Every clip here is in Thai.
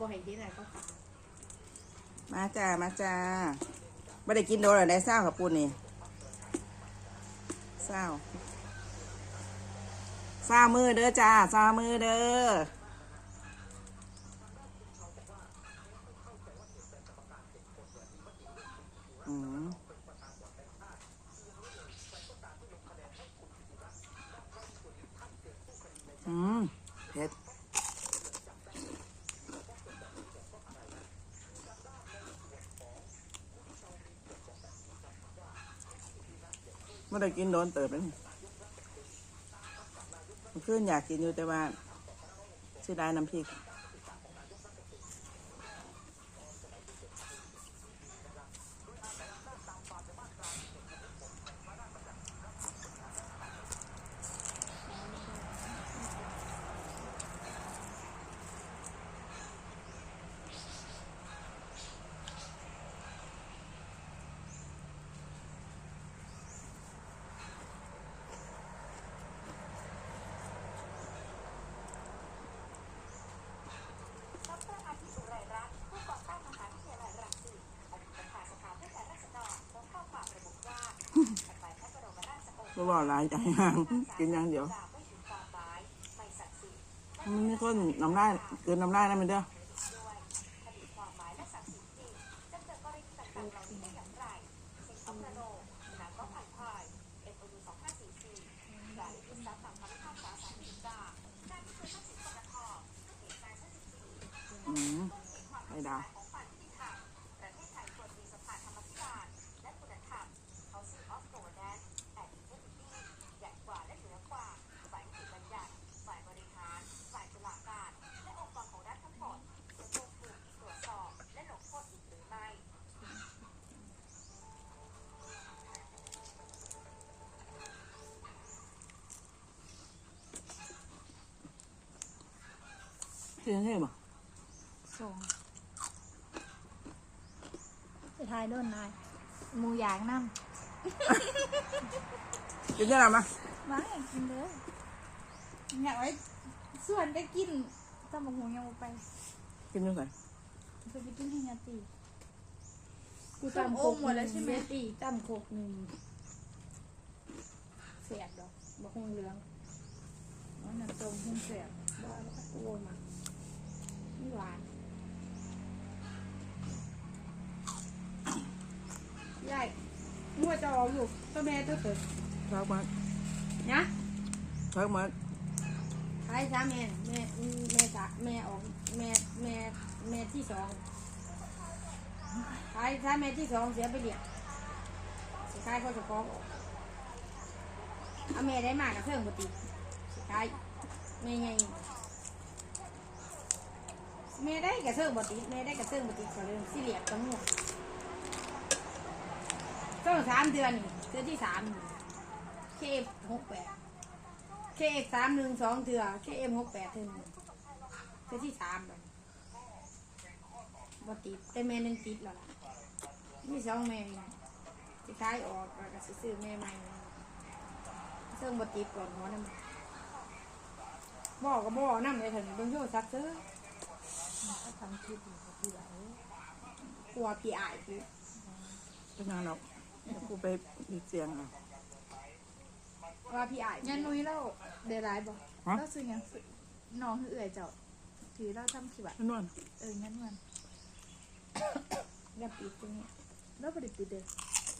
บ่ให้เห็นอะไรก็ขามาจ้า มาจ้าไม่ได้กินโดนหรอได้เศร้ากับปูนี่เศร้าเศร้ามือเด้อจ้าเศร้ามือเด้ออืมอืมเผ็ด ไม่ได้กินโดนเติบเลยมันขึ้นอยากกินอยู่แต่ว่าเสียดายน้ำพริก ดรอาทิตย์อุไรรัตน์ผู้ก่อตั้งมหาวิทยาลัยรังสิตอดีตประธานสภาผู้แทนราษฎรโพสต์ข้อความระบุว่าถัดไปพระบร มราชโองไม่ว่าหลายใจห่างกินอย่างเดียวกล่าวไม่ถึงความหมายไม่ศักดิ์สิทธิ์มันมีคนน้ำลายเกินน้ำลายนะมันเด้อ ด้วยคดีความหมายและศักดิ์สิทธิ์จริงจะเกิดกรณีต่างๆเหล่านี้ได้อย่างไรสิ่งอัปโรนางก็ผ่านพายเอ็นโอยู2544การที่สารสั่งคำพิพากษาศาลฎีกาการที่เคยทักษิณปตทเหตุการณ์74 อืมไอ้ดาว ของฝ่ายยุติธรรมประเทศไทยควรมีสภาธรรมพิบาลและคุณธรรม Housing of Governance and Integrity ใหญ่กว่าและเหนือกว่าฝ่ายนิติบัญญัติฝ่ายบริหาร ฝ่ายตุลาการ และองค์กรของรัฐทั้งหมดจะถูกถูกตรวจสอบ และลงโทษอีกหรือไม่ เสียงเท่บ่ส่งจะทายโดนนายหมูยางน้กินยังไงมาำมาอยากกินเลยอยากไว้ส่วนได้กินตำบักหูยังบ่ไปกินยังไงเคยไปกินให้ยาตีกูตำโคกหมดแล้วใช่ไหมตีตำโคกหนึ่งเสียดดอกบักฮงเหลืองเอาน้ำต้มหุ้มเสียบบ้าแล้วก็ตัวมาไม่ หวานยายมัวจะออกอยู่ตัวแม่ตัวเกิดเช้ามานะเช้ามาใช่จ้าแม่แม่แม่จ้าแม่ออกแม่แม่แม่ที่สองใช่จ้าแม่ที่สองเสียไปเดียวสุดท้ายเขาจะฟ้องออกเอาแม่ได้มากกับเพื่อนปกติสุดท้ายแม่ไง แม่ได้กับเสื่องปกติแม่ได้กับเสื่องปกติก็เลยสี่เหลี่ยมตั้งหัวต้องสามเดือนนี่เดือนที่สามเคเอฟหกแปดเคเอฟสามหนึ่งสองเถื่อเคเอฟหกแปดเถื่อหนึ่งเดือนที่สามเลยบติดแต่แม่นึงติดแล้วล่ะมีสองแม่นี่จะขายออกแล้วก็สิซื้อแม่ใหม่เสื่องบติดก่อนหัวน้ำบ่อก็บ่อน้ำเลยถึงเบิ่งโทรศัพท์ซื้อถ้า ทำคลิปอยู่ก็คือว่าเอ้ยกลัวพี่อายพี่เป็นยังหรอกเดี๋ยวกูไปอีกเสียงอะกลัวพี่อายยันนุ้ยเราเดรายบอกฮะเราซื้อหยังซื้อน้องคือเอื่อยเจ้าถือเราทำคลิปอะนวลเอองั้นมันอย่าปิดตรงนี้เราบริปิดเด้อ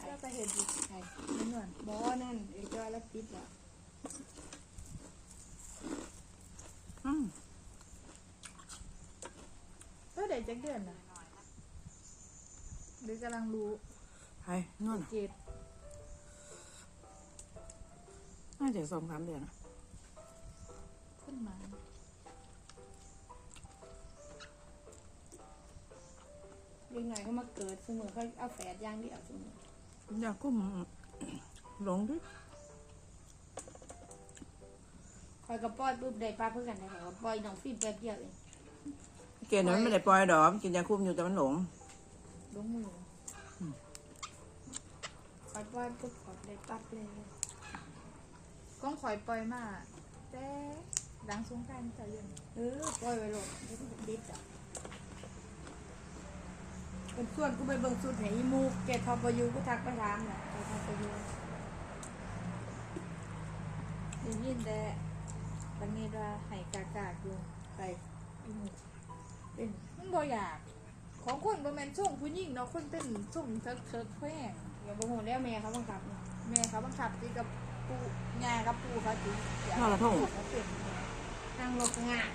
เราไปเห็นอยู่ใครงั้นมันบอนั่นเดี๋ยวจะแล้วปิดแล้ว อืม เออเด็ก จักเดือนน่ะหรือกำลังรู้ใครนวลอะเจ็ดน่าจะสองสามเดือนอะขึ้นมาเด็กหน่อยเขามาเกิดเสมอเขาเอาแฝดอย่างเดียวเสมออยากกุ้มหลงดิคอยกระป้อยปุ๊บได้ปลาเพื่อกันได้คอยกระป้อยน้องฟิล์มแป๊บเดียวเอง เกณฑ์มันไม่ได้ปล่อยดอกกินยาคุมอยู่แต่มันหลงลงมือคอยป้อยปุ๊บคอยได้ปั๊บเลยก้องข่อยปล่อยมาแต่ดังสงกรารจะเรื่องเออปล่อยไว้โหลดไม่ต้องดิบอะส่วนกูไปเบิ่งสุดไหนอีมูกแกทอปอยูกูทักไปถามน่ะแกทอปอยูได้ยินแต่บางทีว่าให้กากากอยู่ไปอีมูก เป็นมันบ่อยาก ของคนบ่แม่นส่งผู้หญิงเนาะคนเป็นส่งเทิกเทิกแพงอย่าบอกหัวแล้วแม่เขาบังคับแม่เขาบังคับตีกับปูยากับปูเขาตีเสียน่าละท่องเขาเป็นนั่งรถงาน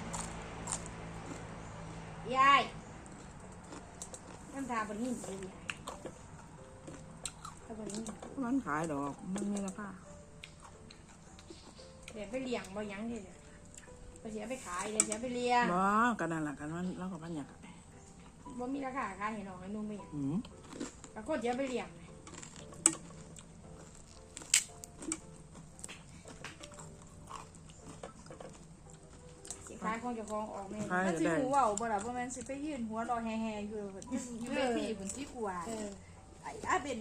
ยายมันทาบนหินเลยยายทาบนหินมันขายดอก มันมีราคาเดี๋ยวไปเลี้ยงบ่หยังเดี๋ยว ไปเสียไปขายเดี๋ยวเสียไปเลี้ยงบ่กันนั่นแหละกันมันเราก็พันอยากขายบ่มีราคาขายเห็นหรอกไอ้นุ่มไปหยังอืมปรากฏเดี๋ยวไปเลี้ยงเลยสิขายของเจ้าของออกแม่ขายมันก็สิได้หูเว้าบ่ล่ะบ่แม่นสิไปยืนหัวรอแห่ๆอยู่อยู่เวทีพุ่นสิกว่า เออไอ้อาเป็น